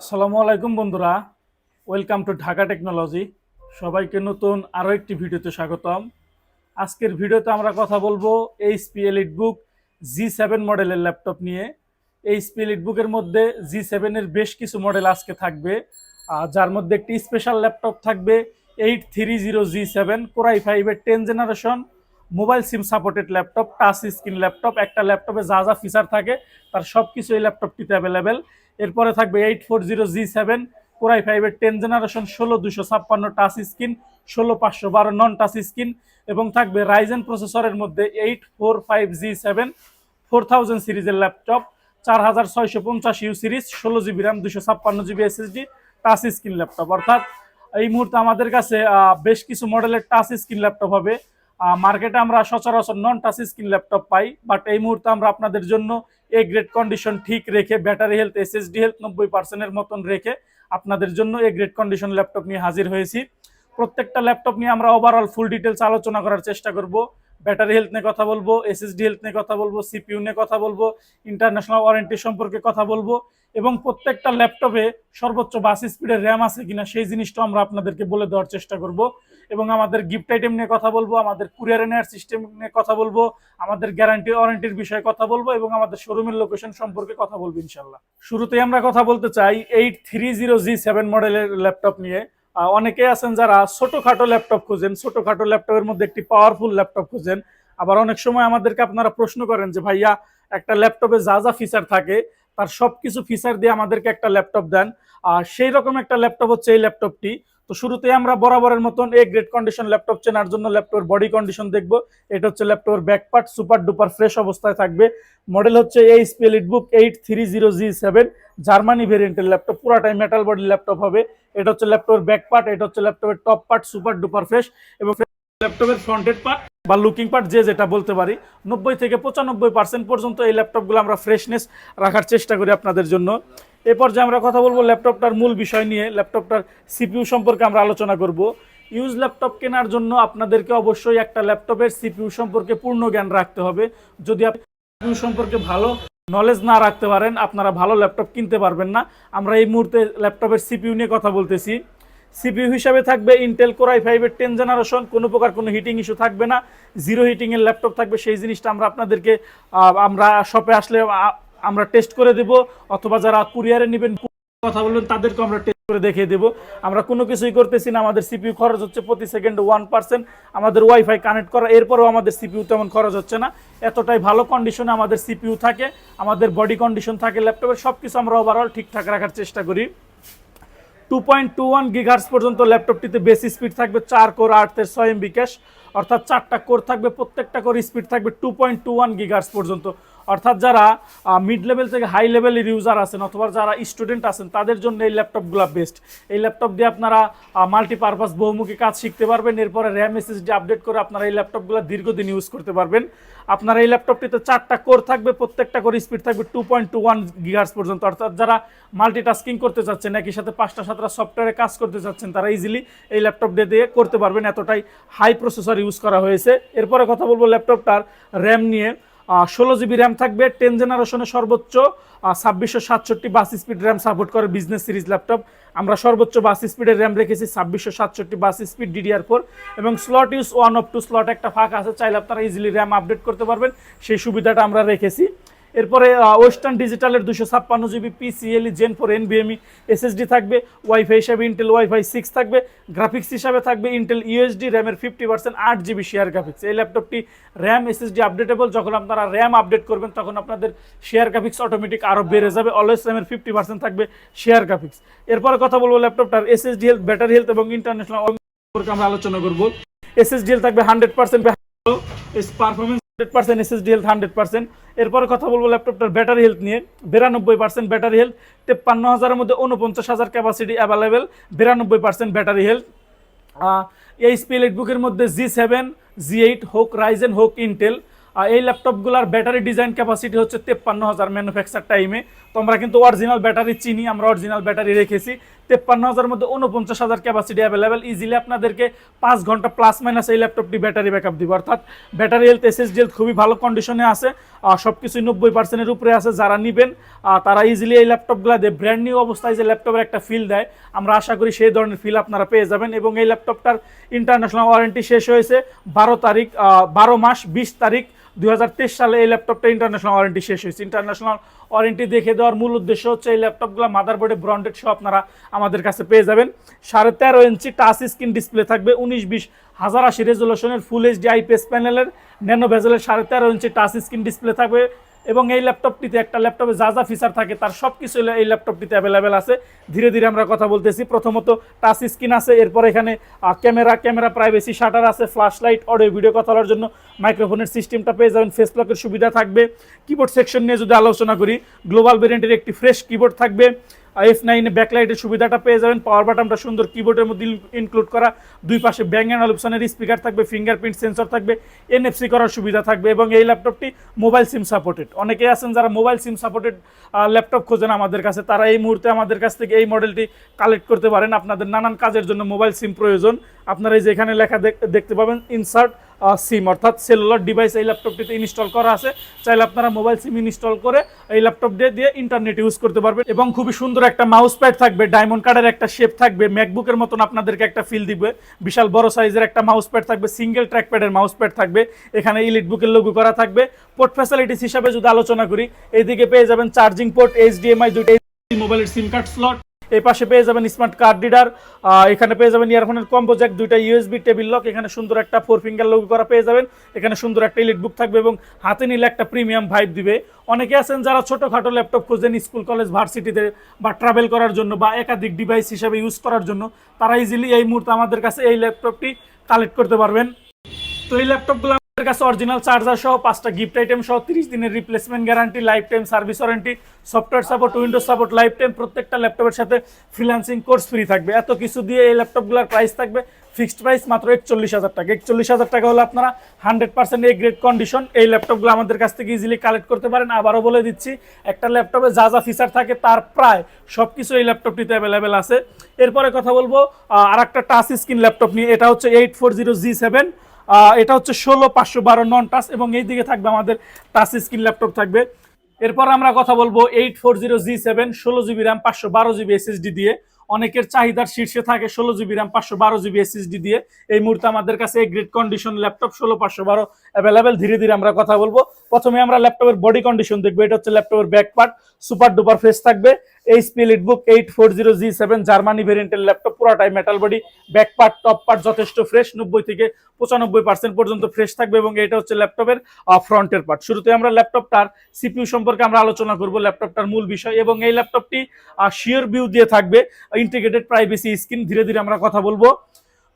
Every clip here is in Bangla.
আসসালামু আলাইকুম বন্ধুরা। ওয়েলকাম টু ঢাকা টেকনোলজি সবাইকে নতুন আরও একটি ভিডিওতে স্বাগতম। আজকের ভিডিওতে আমরা কথা বলব HP Elite Book G seven মডেলের ল্যাপটপ নিয়ে। এইচপি এলিট বুকের মধ্যে জি সেভেনের বেশ কিছু মডেল আজকে থাকবে। যার মধ্যে একটি স্পেশাল ল্যাপটপ থাকবে eight three zero G seven Core i ফাইভের ten generation mobile SIM supported laptop touch screen laptop একটা ল্যাপটপে যা যা ফিচার থাকে, তার সব কিছু এই ল্যাপটপটিতে অ্যাভেলেবেল এরপরে থাকবে eight four zero G seven Core i ফাইভের টেন জেনারেশন ষোলো দুশো ছাপ্পান্ন টাচ স্ক্রিন ষোলো পাঁচশো বারো নন টাচ স্ক্রিন এবং থাকবে রাইজেন প্রসেসরের মধ্যে eight four five G seven four thousand সিরিজের ল্যাপটপ চার হাজার ছয়শো পঞ্চাশ ইউ সিরিজ ষোলো জিবি র্যাম দুশো ছাপ্পান্ন GB SSD touch screen laptop অর্থাৎ এই মুহূর্তে আমাদের কাছে বেশ কিছু মডেলের টাচ স্ক্রিন ল্যাপটপ হবে। মার্কেটে আমরা সচরাচর নন টাচ স্ক্রিন ল্যাপটপ পাই বাট এই মুহূর্তে আমরা আপনাদের জন্য এ গ্রেড কন্ডিশন ঠিক রেখে ব্যাটারি হেলথ এসএসডি হেলথ নব্বই পার্সেন্টের মতন রেখে আপনাদের জন্য এ গ্রেড কন্ডিশন ল্যাপটপ নিয়ে হাজির হয়েছি। প্রত্যেকটা ল্যাপটপ নিয়ে আমরা ওভারঅল ফুল ডিটেলস আলোচনা করার চেষ্টা করব। ব্যাটারি হেলথ নিয়ে কথা বলব এসএসডি হেলথ নিয়ে কথা বলব সিপিইউ নিয়ে কথা বলব ইন্টারন্যাশনাল ওয়ারেন্টি সম্পর্কে কথা বলব। এবং প্রত্যেকটা ল্যাপটপে সর্বোচ্চ বাস স্পিডের র্যাম আছে কিনা সেই জিনিসটা আমরা আপনাদেরকে বলে দেওয়ার চেষ্টা করব। এবং আমাদের গিফট আইটেম নিয়ে কথা বলব, আমাদের কুরিয়ারে নেওয়ার সিস্টেম নিয়ে কথা বলব, আমাদের গ্যারান্টি ওয়ারেন্টির বিষয়ে কথা বলব এবং আমাদের শোরুমের লোকেশন সম্পর্কে কথা বলব ইনশাল্লাহ শুরুতেই আমরা কথা বলতে চাই eight three zero G seven মডেলের ল্যাপটপ নিয়ে। অনেকে আছেন যারা ছোটোখাটো ল্যাপটপ খোঁজেন, ছোটোখাটো ল্যাপটপের মধ্যে একটি পাওয়ারফুল ল্যাপটপ খোঁজেন। আবার অনেক সময় আমাদেরকে আপনারা প্রশ্ন করেন যে, ভাইয়া, একটা ল্যাপটপে যা যা ফিচার থাকে তার সব কিছু ফিচার দিয়ে আমাদেরকে একটা ল্যাপটপ দেন। আর সেই রকম একটা ল্যাপটপ হচ্ছে এই ল্যাপটপটি তো শুরুতে আমরা বরাবরের মতন এ গ্রেড কন্ডিশন ল্যাপটপ চেনার জন্য ল্যাপটপের বডি কন্ডিশন দেখব। এটা হচ্ছে ল্যাপটপের back part super duper fresh অবস্থায় থাকবে। মডেল হচ্ছে এই Elite Book eight three zero G seven Germany ভেরিয়েন্টের ল্যাপটপ পুরাটাই মেটাল বডি ল্যাপটপ হবে। এটা হচ্ছে ল্যাপটপের ব্যাক পার্ট এটা হচ্ছে ল্যাপটপের top part super duper fresh এবং ল্যাপটপের ফ্রন্টেড পার্ট বা লুকিং পার্ট যে যেটা বলতে পারি, নব্বই থেকে পঁচানব্বই পার্সেন্ট পর্যন্ত এই ল্যাপটপগুলো আমরা ফ্রেশনেস রাখার চেষ্টা করি আপনাদের জন্য। এ পর্যায়ে আমরা কথা বলব ল্যাপটপটার মূল বিষয় নিয়ে ল্যাপটপটার সিপিউ সম্পর্কে আমরা আলোচনা করব। ইউজ ল্যাপটপ কেনার জন্য আপনাদেরকে অবশ্যই একটা ল্যাপটপের সিপিইউ সম্পর্কে পূর্ণ জ্ঞান রাখতে হবে। যদি আপনি সম্পর্কে ভালো নলেজ না রাখতে পারেন, আপনারা ভালো ল্যাপটপ কিনতে পারবেন না। আমরা এই মুহূর্তে ল্যাপটপের সিপিউ নিয়ে কথা বলতেছি। সিপিইউ হিসাবে থাকবে ইন্টেল কোরাই ফাইভের টেন জেনারেশন কোনো প্রকার কোনো হিটিং ইস্যু থাকবে না জিরো হিটিংয়ের ল্যাপটপ থাকবে, সেই জিনিসটা আমরা আপনাদেরকে আমরা শপে আসলে আমরা টেস্ট করে দেব, অথবা যারা কুরিয়ারে নেবেন, কথা বলবেন তাদেরকে আমরা টেস্ট করে দেখিয়ে দেবো। আমরা কোনো কিছুই করতেছি না, আমাদের সিপিইউ খরচ হচ্ছে প্রতি সেকেন্ডে ওয়ান পার্সেন্ট আমাদের ওয়াইফাই কানেক্ট করা, এরপরেও আমাদের সিপিইউ তেমন খরচ হচ্ছে না। এতটাই ভালো কন্ডিশনে আমাদের সিপিইউ থাকে, আমাদের বডি কন্ডিশন থাকে ল্যাপটপের সব কিছু আমরা ওভারঅল ঠিকঠাক রাখার চেষ্টা করি। Two point two one gigahertz পর্যন্ত ল্যাপটপটিতে বেশি স্পিড থাকবে চার কোর আটের ছয় এমবি ক্যাশ অর্থাৎ চারটা কোর থাকবে, প্রত্যেকটা কোর স্পিড থাকবে two point two one gigahertz পর্যন্ত। অর্থাৎ যারা মিড লেভেল থেকে হাই লেভেলের ইউজার আছেন অথবা যারা স্টুডেন্ট আছেন, তাদের জন্য এই ল্যাপটপগুলো বেস্ট এই ল্যাপটপ দিয়ে আপনারা মাল্টিপারপাস বহুমুখী কাজ শিখতে পারবেন, এরপরে র্যাম এসএসডি আপডেট করে আপনারা এই ল্যাপটপগুলো দীর্ঘদিন ইউজ করতে পারবেন। আপনারা এই ল্যাপটপটিতে চারটা কোর থাকবে, প্রত্যেকটা করে স্পিড থাকবে two point two one gigahertz পর্যন্ত। অর্থাৎ যারা মাল্টিটাস্কিং করতে চাচ্ছেন, একই সাথে পাঁচটা সাতটা সফটওয়্যারে কাজ করতে চাচ্ছেন, তারা ইজিলি এই ল্যাপটপ দিয়ে দিয়ে করতে পারবেন। এতটাই হাই প্রসেসর ইউজ করা হয়েছে। এরপরে কথা বলব ল্যাপটপটার র্যাম নিয়ে। ষোলো জিবি র্যাম থাকবে টেন জেনারেশনে সর্বোচ্চ ছাব্বিশশো সাতষট্টি বাস স্পিড র্যাম সাপোর্ট করে বিজনেস সিরিজ ল্যাপটপ আমরা সর্বোচ্চ বাস স্পিডের র্যাম রেখেছি, ছাব্বিশশো সাতষট্টি বাস স্পিড ডিডিআর ফোর এবং slot use one of two slot একটা ফাঁকা আছে, চাইলে আপনারা ইজিলি র্যাম আপডেট করতে পারবেন। সেই সুবিধাটা আমরা রেখেছি। এরপরে ওয়েস্টার্ন ডিজিটালের দুশো ছাপ্পান্ন জিবি পিসিএলই জেন ফোর এনবিএমই এসএসডি থাকবে ওয়াইফাই হিসাবে ইন্টেল ওয়াইফাই সিক্স থাকবে গ্রাফিক্স হিসাবে থাকবে ইন্টেল ইউএসডি র্যামের ফিফটি পার্সেন্ট আট জিবি শেয়ার গ্রাফিক্স এই ল্যাপটপটি র্যাম এসএসডি আপডেটেবল যখন আপনারা র্যাম আপডেট করবেন তখন আপনাদের শেয়ার গ্রাফিক্স অটোমেটিক আরও বেড়ে যাবে। অলওয়েজ র্যামের ফিফটি পার্সেন্ট থাকবে শেয়ার গ্রাফিক্স এরপরে কথা বলব ল্যাপটপটার এসএসডি হেলথ ব্যাটারি হেলথ এবং ইন্টারন্যাশনাল আমরা আলোচনা করব। এসএসডি হেলথ থাকবে hundred percent performance hundred percent SSD health hundred percent. এরপরে কথা বলব ল্যাপটপটার ব্যাটারি হেলথ নিয়ে। বিরানব্বই পার্সেন্ট ব্যাটারি হেলথ তেপ্পান্ন হাজারের মধ্যে উনপঞ্চাশ হাজার ক্যাপাসিটি অ্যাভেলেবেল বিরানব্বই পার্সেন্ট ব্যাটারি হেলথ এই স্পিলেট বুকের মধ্যে জি সেভেন জি এইট হোক রাইজেন হোক ইন্টেল এই ল্যাপটপগুলোর ব্যাটারি ডিজাইন ক্যাপাসিটি হচ্ছে তেপ্পান্ন হাজার ম্যানুফ্যাকচার টাইমে তো আমরা কিন্তু অরিজিনাল ব্যাটারি চিনি, আমরা অরিজিনাল ব্যাটারি রেখেছি। তেপ্পান্ন হাজার মধ্যে উনপঞ্চাশ হাজার ক্যাপাসিটি অ্যাভেলেবেল ইজিলি আপনাদেরকে পাঁচ ঘণ্টা প্লাস মাইনাস এই ল্যাপটপটি ব্যাটারি ব্যাকআপ দিব। অর্থাৎ ব্যাটারি হেলথ এসএসডি হেলথ খুবই ভালো কন্ডিশনে আছে। সব কিছুই নব্বই পার্সেন্টের উপরে আছে যারা নেবেন। তারা ইজিলি এই ল্যাপটপগুলো দিয়ে। ব্র্যান্ড নিউ অবস্থায় যে ল্যাপটপের একটা ফিল দেয়, আমরা আশা করি সেই ধরনের ফিল আপনারা পেয়ে যাবেন। এবং এই ল্যাপটপটার ইন্টারন্যাশনাল ওয়ারেন্টি শেষ হয়েছে বারো তারিখ বারো মাস, বিশ তারিখ। দুই হাজার তেইশ সালে এই ল্যাপটপটা ইন্টারন্যাশনাল ওয়ারেন্টি শেষ হয়েছে। ইন্টারন্যাশনাল ওয়ারেন্টি দেখে দেওয়ার মূল উদ্দেশ্য হচ্ছে এই ল্যাপটপগুলো মাদারবোর্ডে ব্রন্ডেড সহ আপনারা আমাদের কাছে পেয়ে যাবেন। সাড়ে তেরো ইঞ্চি টাচ স্ক্রিন ডিসপ্লে থাকবে, উনিশ বিশ হাজার আশি রেজলিউশনের ফুল এইচডি আইপিএস প্যানেলের ন্যানো ভেজেলের সাড়ে তেরো ইঞ্চি টাচ স্ক্রিন ডিসপ্লে থাকবে এবং এই ল্যাপটপটিতে একটা ল্যাপটপে যা যা ফিচার থাকে তার সব কিছু এই ল্যাপটপটিতে অ্যাভেলেবেল আছে। ধীরে ধীরে আমরা কথা বলতেছি। প্রথমত টাচ স্ক্রিন আছে, এরপর এখানে ক্যামেরা ক্যামেরা প্রাইভেসি শাটার আছে ফ্ল্যাশ লাইট অডিও ভিডিও কথা বলার জন্য মাইক্রোফোনের সিস্টেমটা পেয়ে যাবেন। ফেস লকের সুবিধা থাকবে। কিবোর্ড সেকশন নিয়ে যদি আলোচনা করি গ্লোবাল ভেরিয়েন্টের একটি ফ্রেশ কিবোর্ড থাকবে। এফ নাইনে ব্যাকলাইটের সুবিধাটা পেয়ে যাবেন পাওয়ার বাটনটা সুন্দর কিবোর্ডের মধ্যে ইনক্লুড করা। দুই পাশে ব্যাং অ্যান্ড অপশনের স্পিকার থাকবে ফিঙ্গারপ্রিন্ট সেন্সর থাকবে এনএফসি করার সুবিধা থাকবে এবং এই ল্যাপটপটি মোবাইল সিম সাপোর্টেড অনেকেই আছেন যারা মোবাইল সিম সাপোর্টেড ল্যাপটপ খোঁজেন আমাদের কাছে, তারা এই মুহূর্তে আমাদের কাছ থেকে এই মডেলটি কালেক্ট করতে পারেন। আপনাদের নানান কাজের জন্য মোবাইল সিম প্রয়োজন। আপনারা এই যে এখানে লেখা দেখ- দেখতে পাবেন ইনসার্ট সিম অর্থাৎ সেলুলার ডিভাইস এই ল্যাপটপটিতে ইনস্টল করা আছে। চাইলে আপনারা মোবাইল সিম ইনস্টল করে এই ল্যাপটপ দিয়ে দিয়ে ইন্টারনেট ইউজ করতে পারবেন। এবং খুবই সুন্দর একটা মাউস প্যাড থাকবে ডায়মন্ড কার্ডের একটা শেপ থাকবে ম্যাকবুকের মতন আপনাদেরকে একটা ফিল দিবে। বিশাল বড় সাইজের একটা মাউস প্যাড থাকবে সিঙ্গেল ট্র্যাক প্যাডের মাউস প্যাড থাকবে। এখানে ইলিট বুকের লোগো করা থাকবে। পোর্ট ফ্যাসিলিটিস হিসাবে যদি আলোচনা করি, এইদিকে পেয়ে যাবেন চার্জিং পোর্ট এইচডিএমআই দুটো মোবাইলের সিম কার্ড স্লট এই পাশে পেয়ে যাবেন স্মার্ট কার্ড রিডার এখানে পেয়ে যাবেন ইয়ারফোনের কম্বো জ্যাক দুইটা ইউএসবি টেবিল লক এখানে সুন্দর একটা ফোর ফিঙ্গার লোগো করা পেয়ে যাবেন। এখানে সুন্দর একটা ইলিট বুক থাকবে এবং হাতে নিলে একটা প্রিমিয়াম ভাইব দিবে। অনেকে আছেন যারা ছোটোখাটো ল্যাপটপ খোঁজেন স্কুল কলেজ ভার্সিটিতে বা ট্রাভেল করার জন্য বা একাধিক ডিভাইস হিসাবে ইউজ করার জন্য, তারা ইজিলি এই মুহূর্তে আমাদের কাছে এই ল্যাপটপটি কালেক্ট করতে পারবেন। তো এই ল্যাপটপগুলো আমাদের কাছে অরিজিনাল চার্জার সহ পাঁচটা গিফট আইটেম সহ তিরিশ দিনের replacement guarantee life time service warranty software support Windows support life time প্রত্যেকটা ল্যাপটপের সাথে ফ্রিল্যান্সিং কোর্স ফ্রি থাকবে। এত কিছু দিয়ে এই ল্যাপটপগুলোর প্রাইস থাকবে ফিক্সড প্রাইস মাত্র একচল্লিশ হাজার টাকা। একচল্লিশ হাজার টাকা হলে আপনারা hundred percent A grade condition এই ল্যাপটপগুলো আমাদের কাছ থেকে ইজিলি কালেক্ট করতে পারেন। আবারও বলে দিচ্ছি, একটা ল্যাপটপে যা যা ফিচার থাকে তার প্রায় সব কিছু এই ল্যাপটপটিতে অ্যাভেলেবেল আছে। এরপরে কথা বলব আর একটা টাচ স্ক্রিন ল্যাপটপ নিয়ে। এটা হচ্ছে eight four zero G seven এটা হচ্ছে ষোলো পাঁচশো বারো নন টাচ এবং এই দিকে থাকবে আমাদের টাচ স্ক্রিন ল্যাপটপ থাকবে। এরপর আমরা কথা বলব eight four zero G seven ষোলো জিবি র্যাম পাঁচশো বারো জিবি এসএসডি দিয়ে। অনেকের চাহিদার শীর্ষে থাকে ষোলো জিবি র্যাম পাঁচশো বারো জিবি এসএসডি দিয়ে। এই মুহূর্তে আমাদের কাছে এই গ্রেড কন্ডিশন ল্যাপটপ ষোলো পাঁচশো বারো অ্যাভেলেবেল ধীরে ধীরে আমরা কথা বলব। প্রথমে আমরা ল্যাপটপের বডি কন্ডিশন দেখব। এটা হচ্ছে ল্যাপটপের back part super duper face থাকবে। HP Elite Book eight four zero G seven Germany ভেরিয়েন্টের ল্যাপটপ পুরাটাই metal body back part top part যথেষ্ট ফ্রেশ নব্বই থেকে পঁচানব্বই পার্সেন্ট পর্যন্ত ফ্রেশ থাকবে এবং এটা হচ্ছে ল্যাপটপের ফ্রন্টের পার্ট শুরুতে আমরা ল্যাপটপটার সিপিউ সম্পর্কে আমরা আলোচনা করব ল্যাপটপটার মূল বিষয় এবং এই ল্যাপটপটি শিওর ভিউ দিয়ে থাকবে ইন্টিগ্রেটেড প্রাইভেসি স্ক্রিন ধীরে ধীরে আমরা কথা বলব।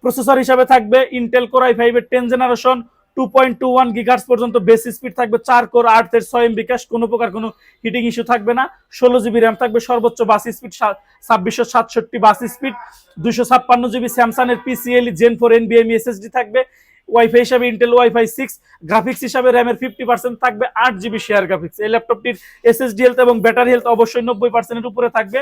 প্রসেসর হিসাবে থাকবে ইন্টেল কোর আই ফাইভের ten generation two point two one gigahertz পর্যন্ত বেস স্পিড থাকবে চার কোর আট ছয় এমবি ক্যাশ কোনো প্রকার কোনো হিটিং ইস্যু থাকবে না। ষোলো জিবি র্যাম থাকবে, সর্বোচ্চ বাস স্পিড ছাব্বিশশো সাতষট্টি বাস স্পিড দুশো ছাপ্পান্ন জিবি স্যামসাং এর পিসিএল জেন ফোর এনবিএম এসএসডি থাকবে ওয়াইফাই হিসাবে ইন্টেল ওয়াইফাই সিক্স গ্রাফিক্স হিসাবে র্যামের ফিফটি পার্সেন্ট থাকবে, আট জিবি শেয়ার গ্রাফিক্স এই ল্যাপটপটির এসএসডি হেলথ এবং ব্যাটারি হেলথ অবশ্যই নব্বই পার্সেন্টের উপরে থাকবে।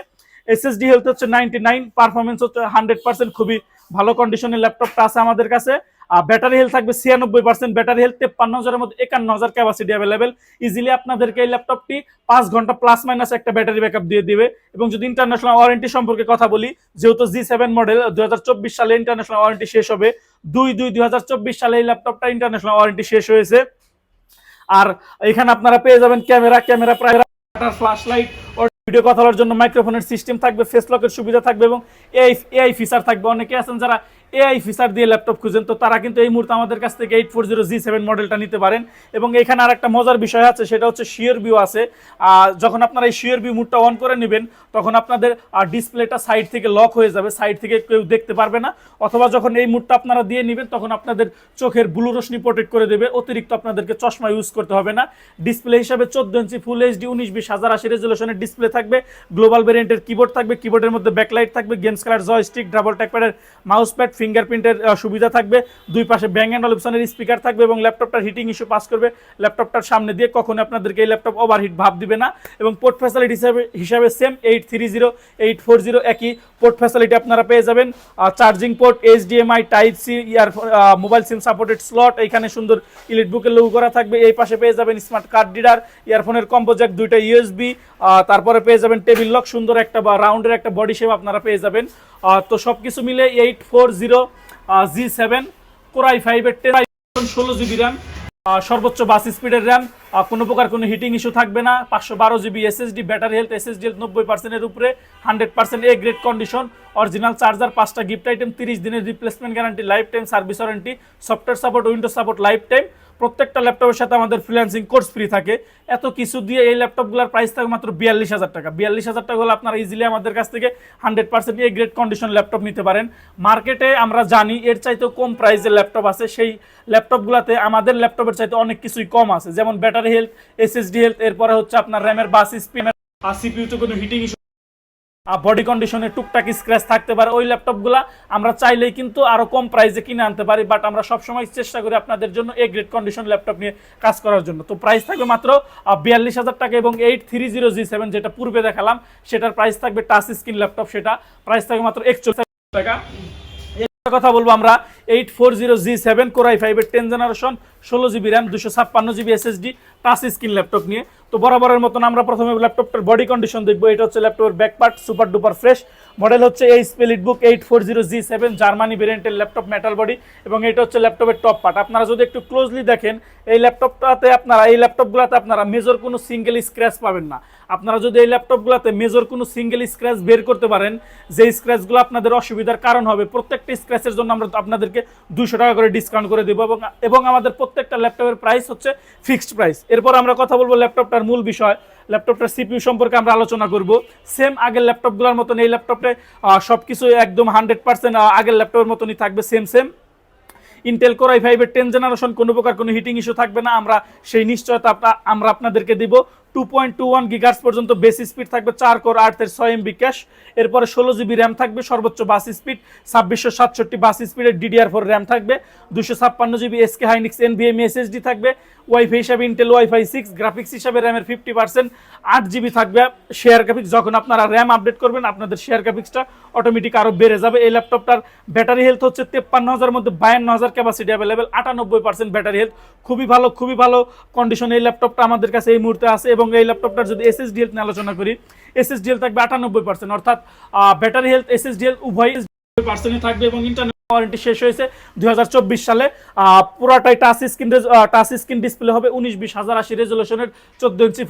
এসএসডি হেলথ হচ্ছে নাইনটি নাইন পারফরমেন্স হচ্ছে হান্ড্রেড পার্সেন্ট খুবই ভালো কন্ডিশনের ল্যাপটপটা আছে আমাদের কাছে। আর ব্যাটারি হেলথ থাকবে ছিয়ানব্বই পার্সেন্ট ব্যাটারি হেলথ তেপ্পান্ন হাজারের মধ্যে একান্ন হাজার ক্যাপাসিটি অ্যাভেলেবেল ইজিলি আপনাদেরকে এই ল্যাপটপটি পাঁচ ঘণ্টা প্লাস মাইনাস একটা ব্যাটারি ব্যাকআপ দিয়ে দিবে। এবং যদি ইন্টারন্যাশনাল ওয়ারেন্টি সম্পর্কে কথা বলি, যেহেতু জি সেভেন মডেল দুই হাজার চব্বিশ সালে ইন্টারন্যাশনাল ওয়ারেন্টি শেষ হবে। দুই দুই দুই সালে এই ল্যাপটপটা ইন্টারন্যাশনাল ওয়ারেন্টি শেষ হয়েছে। আর এখানে আপনারা পেয়ে যাবেন ক্যামেরা ক্যামেরা প্রায় ফ্ল্যাশ লাইট ভিডিও কথা বলার জন্য মাইক্রোফোনের সিস্টেম থাকবে ফেসলকের সুবিধা থাকবে এবং এআই এআই ফিচার থাকবে। অনেকে আছেন যারা এআই ফিচার দিয়ে ল্যাপটপ খুঁজেন, তো তারা কিন্তু এই মুহূর্তে আমাদের কাছ থেকে eight four zero G seven মডেলটা নিতে পারেন। এবং এখানে আর একটা মজার বিষয় আছে, সেটা হচ্ছে শিওর ভিউ আছে। আর যখন আপনারা এই শিওর ভিউ মুডটা অন করে নেবেন, তখন আপনাদের ডিসপ্লেটা সাইড থেকে লক হয়ে যাবে সাইড থেকে কেউ দেখতে পারবে না। অথবা যখন এই মুডটা আপনারা দিয়ে নেবেন, তখন আপনাদের চোখের ব্লু রশ্মি প্রোটেক্ট করে দেবে, অতিরিক্ত আপনাদেরকে চশমা ইউজ করতে হবে না। ডিসপ্লে হিসাবে চোদ্দ ইঞ্চি ফুল এইচডি উনিশ বিশ, হাজার আশি রেজলিউশনের ডিসপ্লে থাকবে। গ্লোবাল ভেরিয়েন্টের কিবোর্ড থাকবে কিবোর্ডের মধ্যে ব্যাকলাইট থাকবে গেমস খেলার জয়স্টিক ডাবল ট্যাকপ্যাডের মাউস প্যাড ফিঙ্গারপ্রিন্টের সুবিধা থাকবে। দুই পাশে ব্যাং অ্যান্ড অলিপসনের স্পিকার থাকবে এবং ল্যাপটপটার হিটিং ইস্যু পাস করবে। ল্যাপটপটার সামনে দিয়ে কখনো আপনাদেরকে এই ল্যাপটপ ওভারহিট ভাব দিবে না। এবং পোর্ট ফ্যাসিলিটি হিসাবে হিসাবে same eight three zero eight four zero একই পোর্ট ফ্যাসিলিটি আপনারা পেয়ে যাবেন। Charging port HDMI type C ইয়ার মোবাইল সিম সাপোর্টেড স্লট এখানে সুন্দর ইলেট বুকের লোগো করা থাকবে। এই পাশে পেয়ে যাবেন স্মার্ট কার্ড রিডার ইয়ারফোনের কম্বো জ্যাক দুইটা ইউএসবি তারপরে পেয়ে যাবেন টেবিল লক সুন্দর একটা বা রাউন্ডের একটা বডি শেপ আপনারা পেয়ে যাবেন। তো সব কিছু মিলে eight four zero G seven core i ফাইভের টেন ষোলো জিবি র্যাম সর্বোচ্চ বাস স্পিডের র্যাম কোনো প্রকার কোনো হিটিং ইস্যু থাকবে না, পাঁচশো বারো GB SSD battery health SSD health নব্বই পার্সেন্টের উপরে hundred percent A grade condition original charger পাঁচটা গিফট আইটেম তিরিশ দিনের replacement guarantee life time service warranty software support window support life time প্রত্যেকটা ল্যাপটপের সাথে আমাদের ফ্রিল্যান্সিং কোর্স ফ্রি থাকে। এত কিছু দিয়ে এই ল্যাপটপগুলোর প্রাইস থাকে মাত্র বিয়াল্লিশ হাজার টাকা। বিয়াল্লিশ হাজার টাকা হলে আপনারা ইজিলি আমাদের কাছ থেকে hundred percent A grade condition laptop নিতে পারেন। মার্কেটে আমরা জানি এর চাইতেও কম প্রাইসের ল্যাপটপ আছে। সেই ল্যাপটপগুলোতে আমাদের ল্যাপটপের চাইতে অনেক কিছুই কম আছে। যেমন ব্যাটারি হেলথ এসএসডি হেলথ এরপরে হচ্ছে আপনার র্যামের বাস স্পিন আর সিপিউতে কোনো হিটিং ইস্যু বডি কন্ডিশনে টুকটাক স্ক্র্যাচ থাকতে পারে ওই ল্যাপটপগুলো আমরা চাইলেই কিন্তু আরও কম প্রাইসে কিনে আনতে পারি বাট আমরা সবসময় চেষ্টা করি আপনাদের জন্য এ গ্রেড কন্ডিশন ল্যাপটপ নিয়ে কাজ করার জন্য। তো প্রাইস থাকবে মাত্র বিয়াল্লিশ হাজার টাকা এবং eight three zero G seven যেটা পূর্বে দেখালাম, সেটার প্রাইস থাকবে টাচ স্ক্রিন ল্যাপটপ সেটা। প্রাইস থাকবে মাত্র একচল্লিশ টাকা। কথা বলব আমরা eight four zero G seven core i ফাইভের টেন জেনারেশন ষোলো জিবি র্যাম দুশো ছাপ্পান্ন GB SSD touch screen laptop নিয়ে। তো বরাবরের মতন আমরা প্রথমে ল্যাপটপটার বডি কন্ডিশন দেখব। এটা হচ্ছে ল্যাপটপের back part super duper fresh model হচ্ছে এই split book eight four zero G seven Germany ভেরিয়েন্টের ল্যাপটপ মেটাল বডি এবং এটা হচ্ছে ল্যাপটপের টপ পার্ট আপনারা যদি একটু ক্লোজলি দেখেন, এই ল্যাপটপটাতে আপনারা, এই ল্যাপটপগুলোতে আপনারা মেজর কোনো সিঙ্গেল স্ক্র্যাচ পাবেন না। আপনারা যদি এই ল্যাপটপগুলোতে মেজর কোনো সিঙ্গেল স্ক্র্যাচ বের করতে পারেন, যে স্ক্র্যাচগুলো আপনাদের অসুবিধার কারণ হবে, প্রত্যেকটা স্ক্র্যাচের জন্য আমরা আপনাদেরকে দুশো টাকা করে ডিসকাউন্ট করে দেবো। এবং এবং আমাদের প্রত্যেকটা ল্যাপটপের প্রাইস হচ্ছে ফিক্সড প্রাইস এরপর আমরা কথা বলব ল্যাপটপটার মূল বিষয়, ল্যাপটপটার সিপিইউ সম্পর্কে আমরা আলোচনা করব। সেম আগের ল্যাপটপগুলোর মতন এই ল্যাপটপে সব কিছু একদম হান্ড্রেড পার্সেন্ট আগের ল্যাপটপের মতনই থাকবে same same Intel core i ফাইভের টেন জেনারেশন কোনো প্রকার কোনো হিটিং ইস্যু থাকবে না, আমরা সেই নিশ্চয়তা আমরা আপনাদেরকে দিব। Two point two one gigahertz পর্যন্ত বেসি স্পিড থাকবে চার কোর আটের ছয় এমবি ক্যাশ এরপরে ষোলো জিবি র্যাম থাকবে, সর্বোচ্চ বাস স্পিড ছাব্বিশশো সাতষট্টি বাস স্পিডের ডিডিআর ফোর র্যাম থাকবে। দুশো ছাপ্পান্ন GB SK Hynix NVM SSD থাকবে। ওয়াইফাই হিসাবে ইন্টেল ওয়াইফাই সিক্স গ্রাফিক্স হিসাবে র্যামের ফিফটি পার্সেন্ট আট জিবি থাকবে শেয়ার গ্রাফিক্স যখন আপনারা র্যাম আপডেট করবেন, আপনাদের শেয়ার গ্রাফিক্সটা অটোমেটিক আরও বেড়ে যাবে। এই ল্যাপটপটার ব্যাটারি হেলথ হচ্ছে তেপ্পান্ন হাজার মধ্যে বায়ান্ন হাজার ক্যাপাসিটি অ্যাভেলেবেল আটানব্বই পার্সেন্ট ব্যাটারি হেলথ খুবই ভালো খুবই ভালো কন্ডিশনে এই ল্যাপটপটা আমাদের কাছে এই মুহূর্তে আছে এবং এই ল্যাপটপটার যদি এসএসডি হেলথ নিয়ে আলোচনা করি এসএসডি হেলথ থাকবে আটানব্বই পার্সেন্ট অর্থাৎ ব্যাটারি হেলথ এসএসডি হেলথ উভয় পার্সেন্টই থাকবে এবং ইন্টারনেট ওয়ারেন্টি শেষ হয়েছে দুই হাজার চব্বিশ সালে। পুরাটাই touch screen touch screen display হবে উনিশ বিশ হাজার আশি রেজলিউশনের চোদ্দ ইঞ্চি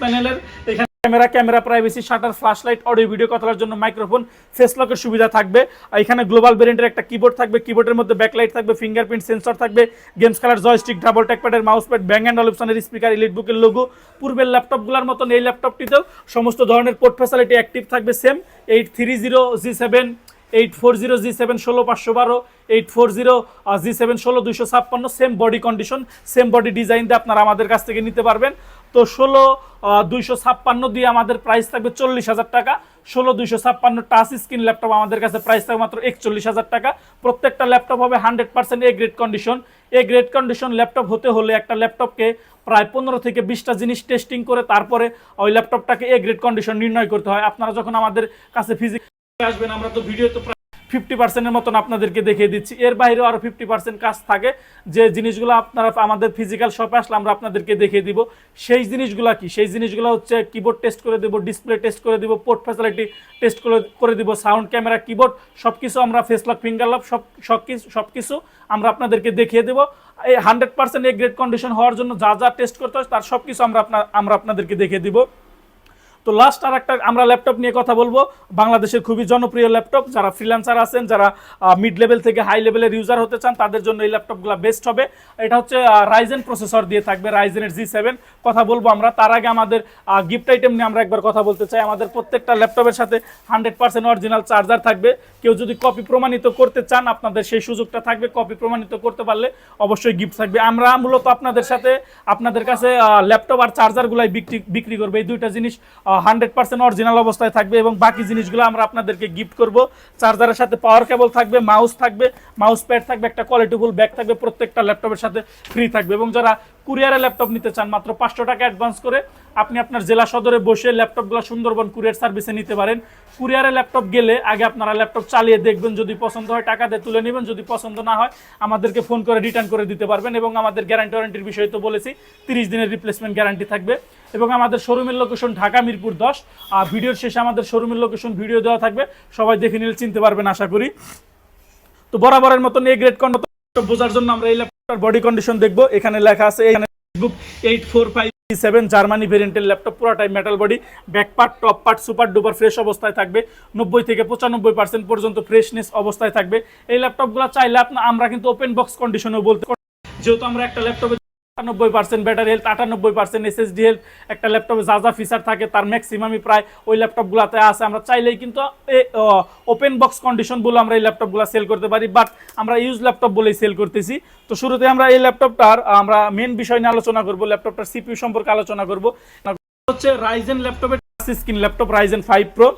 প্যানেলের এখানে camera camera privacy shutter flash light audio video কথার জন্য মাইক্রোফোন ফেস লকের সুবিধা থাকবে। আর এখানে গ্লোবাল ভেরিয়েন্টের একটা কিবোর্ড থাকবে। কিবোর্ডের মধ্যে ব্যাকলাইট থাকবে ফিঙ্গারপ্রিন্ট সেন্সর থাকবে গেমস খেলার জয়স্টিক ডাবল ট্যাকপ্যাডের মাউস প্যাড ব্যাং অ্যান্ড অলিপসনের স্পিকার ইলিট লোগো পূর্বের ল্যাপটপগুলোর মতন এই ল্যাপটপটিতেও সমস্ত ধরনের পোর্ট ফ্যাসিলিটি অ্যাক্টিভ থাকবে same eight three zero G seven eight four zero G seven ষোলো পাঁচশো বারো eight four zero G seven ষোলো দুইশো ছাপ্পান্ন same body condition same body design দিয়ে আপনারা আমাদের কাছ থেকে নিতে পারবেন। তো ষোলো দুইশো ছাপ্পান্ন দিয়ে আমাদের প্রাইস থাকবে চল্লিশ হাজার টাকা। ষোলো, দুইশো ছাপ্পান্ন টাচ স্ক্রিন ল্যাপটপ আমাদের কাছে প্রাইস থাকবে মাত্র একচল্লিশ হাজার টাকা। প্রত্যেকটা ল্যাপটপ হবে hundred percent A grade condition A grade condition laptop হতে হলে একটা ল্যাপটপকে প্রায় পনেরো থেকে বিশটা জিনিস টেস্টিং করে তারপরে ওই ল্যাপটপটাকে এ গ্রেড কন্ডিশন নির্ণয় করতে হয়। আপনারা যখন আমাদের কাছে ফিজিক্স আসবেন, আমরা তো ভিডিও তো ফিফটি পার্সেন্টের মতন আপনাদেরকে দেখিয়ে দিচ্ছি। এর বাইরেও আরও ফিফটি পার্সেন্ট কাজ থাকে। যে জিনিসগুলো আপনারা আমাদের ফিজিক্যাল শপে আসলে আমরা আপনাদেরকে দেখিয়ে দিব। সেই জিনিসগুলো কি? সেই জিনিসগুলো হচ্ছে কিবোর্ড টেস্ট করে দেবো ডিসপ্লে টেস্ট করে দিব পোর্ট ফ্যাসিলিটি টেস্ট করে করে দিব সাউন্ড ক্যামেরা কিবোর্ড সব কিছু আমরা ফেস লক ফিঙ্গার সব সব কিছু সব কিছু আমরা আপনাদেরকে দেখিয়ে দেবো। এই hundred percent A grade condition হওয়ার জন্য যা যা টেস্ট করতে হয়, তার সব কিছু আমরা আপনার, আমরা আপনাদেরকে দেখিয়ে দিব। তো লাস্ট আর একটা আমরা ল্যাপটপ নিয়ে কথা বলব। বাংলাদেশের খুবই জনপ্রিয় ল্যাপটপ যারা ফ্রিল্যান্সার আছেন, যারা মিড লেভেল থেকে হাই লেভেলের ইউজার হতে চান, তাদের জন্য এই ল্যাপটপগুলো বেস্ট হবে। এটা হচ্ছে রাইজেন প্রসেসর দিয়ে থাকবে রাইজেনের জি সেভেন কথা বলব আমরা, তার আগে আমাদের গিফট আইটেম নিয়ে আমরা একবার কথা বলতে চাই। আমাদের প্রত্যেকটা ল্যাপটপের সাথে হান্ড্রেড পার্সেন্ট অরিজিনাল চার্জার থাকবে। কেউ যদি কপি প্রমাণিত করতে চান, আপনাদের সেই সুযোগটা থাকবে। কপি প্রমাণিত করতে পারলে অবশ্যই গিফট থাকবে। আমরা মূলত আপনাদের সাথে, আপনাদের কাছে ল্যাপটপ আর চার্জারগুলাই বিক্রি বিক্রি করবে। এই দুইটা জিনিস হান্ড্রেড পার্সেন্ট অরিজিনাল অবস্থায় থাকবে এবং বাকি জিনিসগুলো আমরা আপনাদেরকে গিফট করব। চার্জারের সাথে পাওয়ার কেবল থাকবে মাউস থাকবে মাউস প্যাড থাকবে, একটা কোয়ালিটিফুল ব্যাগ থাকবে, প্রত্যেকটা ল্যাপটপের সাথে ফ্রি থাকবে। এবং যারা কুরিয়ারে ল্যাপটপ নিতে চান, মাত্র পাঁচশো টাকা অ্যাডভান্স করে আপনি আপনার জেলা সদরে বসে ল্যাপটপগুলো সুন্দরবন কুরিয়ার সার্ভিসে নিতে পারেন। কুরিয়ারে ল্যাপটপ গেলে আগে আপনারা ল্যাপটপ চালিয়ে দেখবেন, যদি পছন্দ হয় টাকা দিয়ে তুলে নেবেন, যদি পছন্দ না হয় আমাদেরকে ফোন করে রিটার্ন করে দিতে পারবেন এবং আমাদের গ্যারান্টি ওয়ারেন্টির বিষয়ে তো বলেছি, তিরিশ দিনের রিপ্লেসমেন্ট গ্যারান্টি থাকবে। এবং আমাদের শোরুমের লোকেশন ঢাকা মিরপুর দশ, আর ভিডিওর শেষে আমাদের শোরুমের লোকেশন ভিডিও দেওয়া থাকবে। সবাই দেখে নিলে চিনতে পারবেন, আশা করি। তো বরাবরের মতন এই গ্রেড কন্ড বোঝার জন্য আমরা এই ল্যাপটপটার বডি কন্ডিশন দেখব। এখানে লেখা আছে, এখানে book eight four five seven Germany ভেরিয়েন্টের ল্যাপটপ পুরোটাই metal body back part top part super duper fresh অবস্থায় থাকবে। নব্বই থেকে পঁচানব্বই পার্সেন্ট পর্যন্ত ফ্রেশনেস অবস্থায় থাকবে। এই ল্যাপটপগুলো চাইলে আপনার আমরা কিন্তু ওপেন বক্স কন্ডিশনেও বলতে যেহেতু আমরা একটা ল্যাপটপে আটানব্বই পার্সেন্ট ব্যাটারি হেলথ আটানব্বই পার্সেন্ট এসএসডি হেলথ একটা ল্যাপটপে যা যা ফিচার থাকে তার ম্যাক্সিমামই প্রায় ওই ল্যাপটপগুলোতে আছে। আমরা চাইলেই কিন্তু ওপেন বক্স কন্ডিশন বলে আমরা এই ল্যাপটপগুলো সেল করতে পারি বাট আমরা ইউজ ল্যাপটপ বলেই সেল করতেছি। তো শুরুতে আমরা এই ল্যাপটপটার আমরা মেন বিষয় নিয়ে আলোচনা করব ল্যাপটপটার সিপিউ সম্পর্কে আলোচনা করব। হচ্ছে রাইজেন ল্যাপটপের screen laptop Ryzen five pro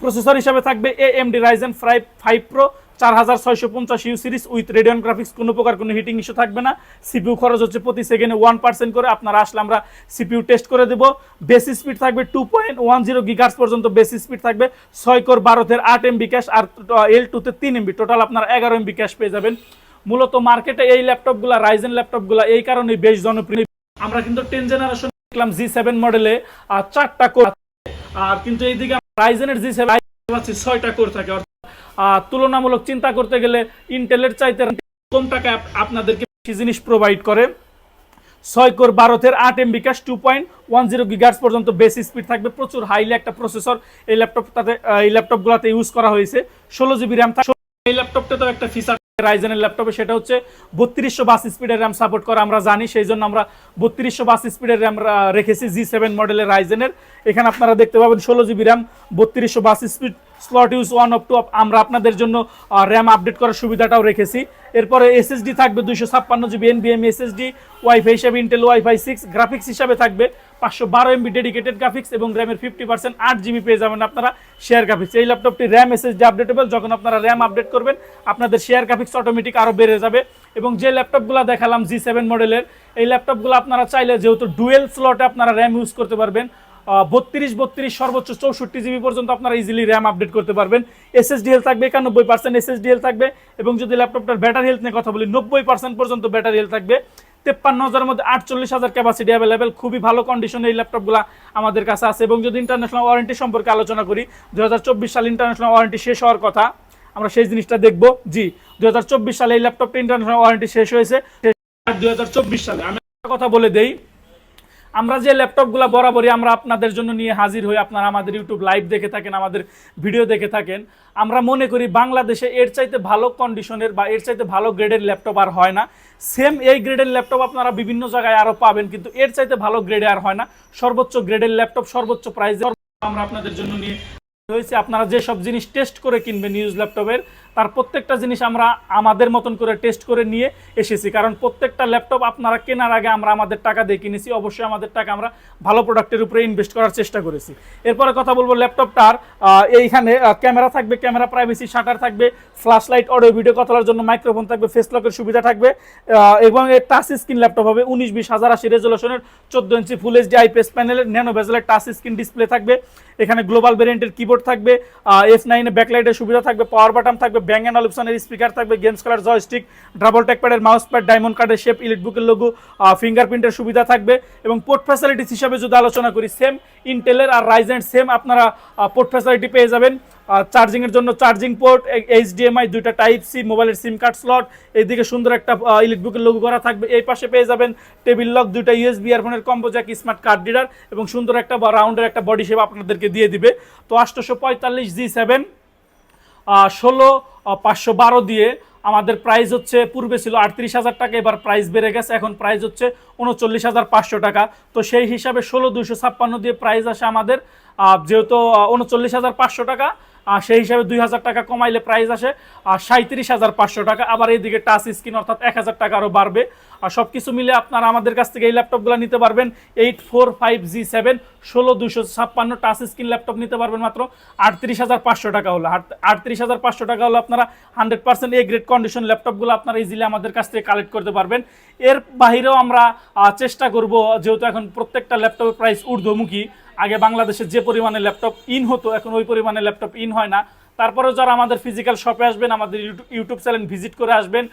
processor হিসাবে থাকবে AMD Ryzen five five pro চার হাজার ছয়শো পঞ্চাশ U series with Radeon graphics, কোনো প্রকার কোনো হিটিং ইস্যু থাকবে না। সিপিউ খরচ হচ্ছে প্রতি সেকেন্ডে ওয়ান পার্সেন্ট করে। আপনারা আসলে আমরা সিপিউ টেস্ট করে দেবো। বেসি স্পিড থাকবে two point one zero gigahertz পর্যন্ত বেসি স্পিড থাকবে। ছয় কোর বারোতের আট এমবি ক্যাশ আর এল টুতে তিন এমবি টোটাল আপনার এগারো এমবি ক্যাশ পেয়ে যাবেন। মূলত মার্কেটে এই ল্যাপটপগুলো রাইজেন ল্যাপটপগুলো এই কারণে বেশ জনপ্রিয়। আমরা কিন্তু টেন জেনারেশন দেখলাম জি সেভেন মডেলে চারটা কোর আর কিন্তু এইদিকে রাইজেনের জি সেভেন ছয়টা কোর থাকে। তুলনামূলক চিন্তা করতে গেলে ইন্টেলের চাইতে কম টাকা আপনাদেরকে জিনিস প্রোভাইড করে? ছয় কোর বারোতের আট এম বিকাশ two point one zero gigahertz পর্যন্ত বেশি স্পিড থাকবে। প্রচুর হাইলি একটা প্রসেসর এই ল্যাপটপটাতে এই ল্যাপটপগুলোতে ইউজ করা হয়েছে। ষোলো জিবি র্যাম এই ল্যাপটপটাতেও একটা ফিচার রাইজেনের ল্যাপটপে সেটা হচ্ছে বত্রিশশো বাস স্পিডের র্যাম সাপোর্ট করা, আমরা জানি, সেই জন্য আমরা বত্রিশশো বাস স্পিডের র্যাম রেখেছি জি সেভেন মডেলের রাইজেনের এখানে আপনারা দেখতে পাবেন ষোলো জিবি র্যাম বত্রিশশো bus speed slot use one of two আমরা আপনাদের জন্য র্যাম আপডেট করার সুবিধাটাও রেখেছি। এরপরে এসএসডি থাকবে দুইশো ছাপ্পান্ন জিবি এনবিএম এসএসডি ওয়াইফাই হিসাবে ইন্টেল ওয়াইফাই সিক্স গ্রাফিক্স হিসাবে থাকবে পাঁচশো বারো এমবি ডেডিকেটেড গ্রাফিক্স এবং র্যামের ফিফটি পার্সেন্ট আট জিবি পেয়ে যাবেন আপনারা শেয়ার গ্রাফিক্স এই ল্যাপটপটি র্যাম এসএসডি আপডেটেবল যখন আপনারা র্যাম আপডেট করবেন, আপনাদের শেয়ার গ্রাফিক্স অটোমেটিক আরও বেড়ে যাবে। এবং যে ল্যাপটপগুলো দেখালাম জি সেভেন মডেলের এই ল্যাপটপগুলো আপনারা চাইলে যেহেতু ডুয়েল স্লটে আপনারা র্যাম ইউজ করতে পারবেন বত্রিশ বত্রিশ সর্বোচ্চ চৌষট্টি জিবি পর্যন্ত আপনারা ইজিলি র্যাম আপডেট করতে পারবেন। এসএসডি হেলথ থাকবে, একানব্বই পার্সেন্ট এসএসডি হেলথ থাকবে এবং যদি ল্যাপটপটার ব্যাটারি হেলথ নিয়ে কথা বলি, নব্বই পার্সেন্ট পর্যন্ত ব্যাটারি হেলথ থাকবে। তেপ্পান্ন হাজারের মধ্যে আটচল্লিশ হাজার ক্যাপাসিটি অ্যাভেলেবেল খুবই ভালো কন্ডিশনে এই ল্যাপটপগুলো আমাদের কাছে আছে। এবং যদি ইন্টারন্যাশনাল ওয়ারেন্টি সম্পর্কে আলোচনা করি দু সাল ইন্টারন্যাশনাল ওয়ারেন্টি শেষ হওয়ার কথা, আমরা সেই জিনিসটা দেখব। জি, দুই হাজার চব্বিশ সালে এই ল্যাপটপটা ইন্টারন্যাশনাল ওয়ারেন্টি শেষ হয়েছে। দু হাজার চব্বিশ সালে। আমি একটা কথা বলে দেই আমরা যে ল্যাপটপগুলো বরাবরই আমরা আপনাদের জন্য নিয়ে হাজির হই, আপনারা আমাদের ইউটিউব লাইভ দেখে থাকেন, আমাদের ভিডিও দেখে থাকেন, আমরা মনে করি বাংলাদেশে এর চাইতে ভালো কন্ডিশনের বা এর চাইতে ভালো গ্রেডের ল্যাপটপ আর হয় না। সেম এই গ্রেডের ল্যাপটপ আপনারা বিভিন্ন জায়গায় আরও পাবেন, কিন্তু এর চাইতে ভালো গ্রেডে আর হয় না। সর্বোচ্চ গ্রেডের ল্যাপটপ সর্বোচ্চ প্রাইসে আমরা আপনাদের জন্য নিয়ে হয়েছে। আপনারা যে সব জিনিস টেস্ট করে কিনবেন নিউজ ল্যাপটপের তার প্রত্যেকটা জিনিস আমরা আমাদের মতন করে টেস্ট করে নিয়ে এসেছি। কারণ প্রত্যেকটা ল্যাপটপ আপনারা কেনার আগে আমরা আমাদের টাকা দিয়ে কিনেছি, অবশ্যই আমাদের টাকা আমরা ভালো প্রোডাক্টের উপরে ইনভেস্ট করার চেষ্টা করেছি। এরপরে কথা বলব ল্যাপটপটার এইখানে ক্যামেরা থাকবে ক্যামেরা প্রাইভেসি শাটার থাকবে ফ্ল্যাশ লাইট অডিও ভিডিও কথা বলার জন্য মাইক্রোফোন থাকবে ফেস লকের সুবিধা থাকবে এবং এর টাচ স্ক্রিন ল্যাপটপ হবে উনিশ বিশ হাজার আশি রেজলেশনের চোদ্দ ইঞ্চি ফুল এইচডি আইপিএস প্যানেলের ন্যানো ভেজেলের টাচ স্ক্রিন ডিসপ্লে থাকবে। এখানে গ্লোবাল ভেরিয়েন্টের কিবোর্ড থাকবে এফ নাইনে ব্যাকলাইটের সুবিধা থাকবে পাওয়ার বাটন থাকবে ব্যাং অ্যান্ড অলিপসনের স্পিকার থাকবে গেমস খেলার জয়স্টিক ডাবল ট্যাকপ্যাডের মাউস প্যাড ডায়মন্ড কার্ডের শেপ ইলেকট্রিকের লোগো ফিঙ্গারপ্রিন্টের সুবিধা থাকবে এবং পোর্ট ফ্যাসিলিটিস হিসাবে যদি আলোচনা করি সেম ইন্টেলের আর রাইজেন সেম আপনারা পোর্ট ফ্যাসিলিটি পেয়ে যাবেন। চার্জিংয়ের জন্য চার্জিং পোর্ট এইচডিএমআই দুইটা টাইপ সি মোবাইলের সিম কার্ড স্লট এইদিকে সুন্দর একটা ইলেকট্রিকের লোগো করা থাকবে। এই পাশে পেয়ে যাবেন টেবিল লক দুইটা USB ইয়ারফোনের combo jack smart card reader এবং সুন্দর একটা রাউন্ডের একটা বডি শেপ আপনাদেরকে দিয়ে দিবে। তো আটশোশো পঁয়তাল্লিশ জি সেভেন ষোলো পাঁচশো বারো দিয়ে আমাদের প্রাইস হচ্ছে, পূর্বে ছিল আটত্রিশ হাজার টাকা, এবার প্রাইস বেড়ে গেছে, এখন প্রাইস হচ্ছে উনচল্লিশ হাজার পাঁচশো টাকা। তো সেই হিসাবে ষোলো দুশো ছাপ্পান্ন দিয়ে প্রাইস আসে আমাদের যেহেতু উনচল্লিশ হাজার পাঁচশো টাকা আর সেই হিসাবে দুই হাজার টাকা কমাইলে প্রাইস আসে, আর সাঁত্রিশ হাজার পাঁচশো টাকা। আবার এইদিকে টাচ স্ক্রিন অর্থাৎ এক হাজার টাকা আরও বাড়বে। আর সব কিছু মিলে আপনারা আমাদের কাছ থেকে এই ল্যাপটপগুলো নিতে পারবেন eight four five G seven ষোলো দুশো ছাপ্পান্ন টাচ স্ক্রিন ল্যাপটপ নিতে পারবেন মাত্র আটত্রিশ হাজার পাঁচশো টাকা হলো। আটত্রিশ হাজার পাঁচশো টাকা হলো আপনারা hundred percent A grade condition ল্যাপটপগুলো আপনারা ইজিলি আমাদের কাছ থেকে কালেক্ট করতে পারবেন। এর বাহিরেও আমরা চেষ্টা করব, যেহেতু এখন প্রত্যেকটা ল্যাপটপের প্রাইস ঊর্ধ্বমুখী আগে বাংলাদেশে যে পরিমাণে ল্যাপটপ ইন হতো, এখন ওই পরিমাণে ল্যাপটপ ইন হয় না। তারপরেও যারা আমাদের ফিজিক্যাল শপে আসবেন, আমাদের ইউটিউব চ্যানেল ভিজিট করে আসবেন,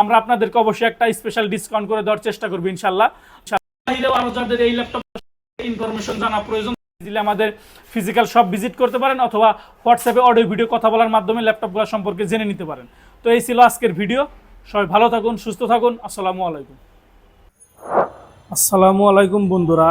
আমরা আপনাদেরকে অবশ্যই একটা স্পেশাল ডিসকাউন্ট করে দেওয়ার চেষ্টা করব ইনশাল্লাহ যাদের এই ল্যাপটপ ইনফরমেশন জানা প্রয়োজন, দিলে আমাদের ফিজিক্যাল শপ ভিজিট করতে পারেন, অথবা হোয়াটসঅ্যাপে অডিও ভিডিও কথা বলার মাধ্যমে ল্যাপটপগুলো সম্পর্কে জেনে নিতে পারেন। তো এই ছিল আজকের ভিডিও সবাই ভালো থাকুন, সুস্থ থাকুন। আসসালামু আলাইকুম। আসসালামু আলাইকুম বন্ধুরা।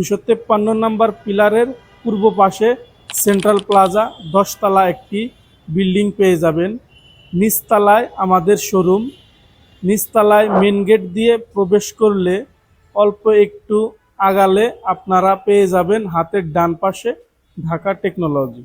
দুইশো তেপ্পান্ন নাম্বার পিলারের পূর্ব পাশে সেন্ট্রাল প্লাজা, দশতলা একটি বিল্ডিং পেয়ে যাবেন। নিচতলায় আমাদের শোরুম। নিচতলায় মেন গেট দিয়ে প্রবেশ করলে অল্প একটু আগালে আপনারা পেয়ে যাবেন হাতের ডান পাশে ঢাকা টেকনোলজি।